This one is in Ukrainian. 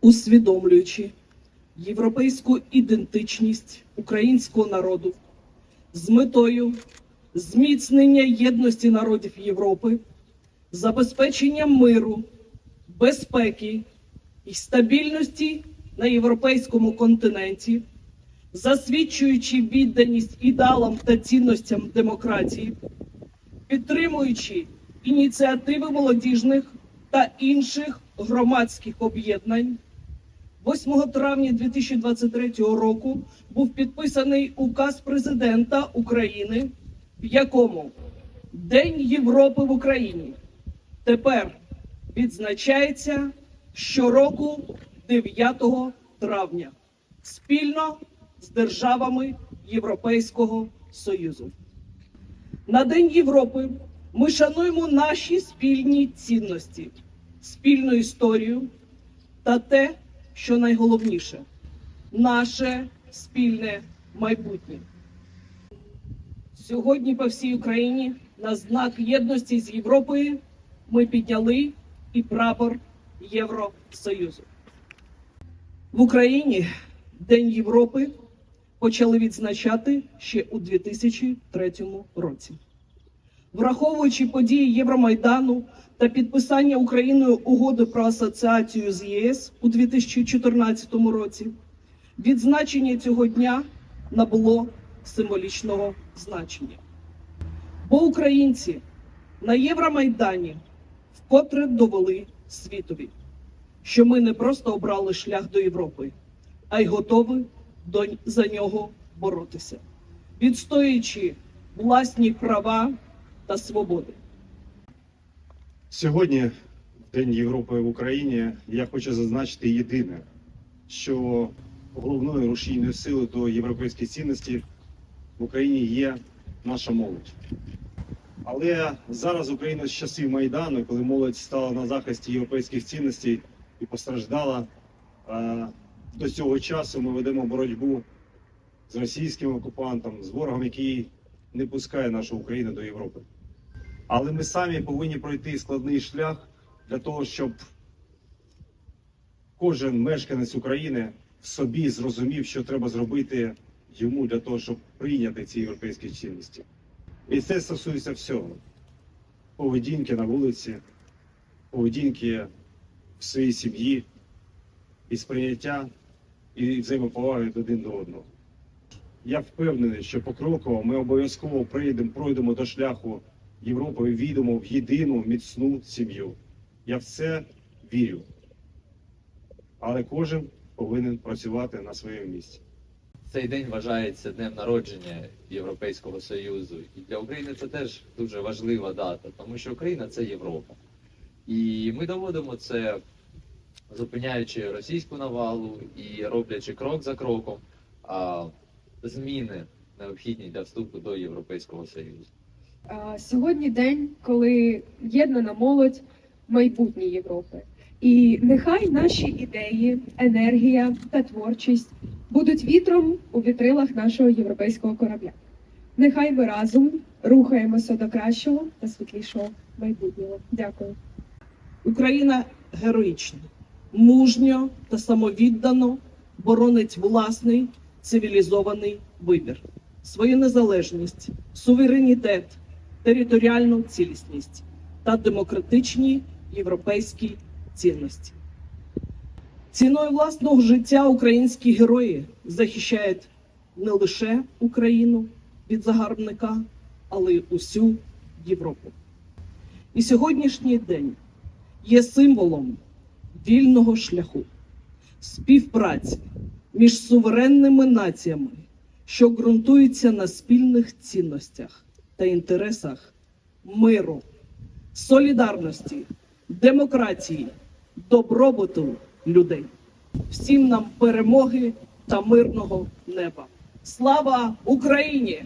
усвідомлюючи європейську ідентичність українського народу з метою зміцнення єдності народів Європи, забезпечення миру, безпеки і стабільності на європейському континенті, засвідчуючи відданість ідеалам та цінностям демократії, підтримуючи ініціативи молодіжних та інших громадських об'єднань. 8 травня 2023 року був підписаний указ президента України, в якому День Європи в Україні тепер відзначається щороку 9 травня спільно з державами Європейського Союзу. На День Європи ми шануємо наші спільні цінності, спільну історію та те, що найголовніше наше спільне майбутнє. Сьогодні по всій Україні на знак єдності з Європою ми підняли і прапор Євросоюзу. В Україні День Європи почали відзначати ще у 2003 році. Враховуючи події Євромайдану та підписання Україною угоди про асоціацію з ЄС у 2014 році, відзначення цього дня набуло символічного значення. Бо українці на Євромайдані вкотре довели світові, що ми не просто обрали шлях до Європи, а й готові до, за нього боротися, відстоюючи власні права та свободи. Сьогодні, в День Європи в Україні, я хочу зазначити єдине, що головною рушійною силою до європейських цінностей в Україні є наша молодь. Але зараз Україна з часів Майдану, коли молодь стала на захисті європейських цінностей і постраждала, до цього часу ми ведемо боротьбу з російським окупантом, з ворогом, який не пускає нашу Україну до Європи. Але ми самі повинні пройти складний шлях для того, щоб кожен мешканець України в собі зрозумів, що треба зробити йому для того, щоб прийняти ці європейські цінності. І це стосується всього: поведінки на вулиці, поведінки в своїй сім'ї, і сприйняття і взаємоповаги один до одного. Я впевнений, що покроково ми обов'язково прийдемо, пройдемо до шляху Європи і війдемо в єдину міцну сім'ю. Я в це вірю. Але кожен повинен працювати на своєму місці. Цей день вважається днем народження Європейського Союзу. І для України це теж дуже важлива дата, тому що Україна це Європа. І ми доводимо це, зупиняючи російську навалу і роблячи крок за кроком а, зміни необхідні для вступу до Європейського Союзу. Сьогодні день, коли єднана молодь майбутнє Європи. І нехай наші ідеї, енергія та творчість будуть вітром у вітрилах нашого європейського корабля. Нехай ми разом рухаємося до кращого та світлішого майбутнього. Дякую. Україна героїчно, мужньо та самовіддано боронить власний цивілізований вибір, свою незалежність, суверенітет, територіальну цілісність та демократичні європейські цінності. Ціною власного життя українські герої захищають не лише Україну від загарбника, але й усю Європу. І сьогоднішній день є символом вільного шляху, співпраці між суверенними націями, що ґрунтується на спільних цінностях та інтересах миру, солідарності, демократії, добробуту людей. Всім нам перемоги та мирного неба. Слава Україні!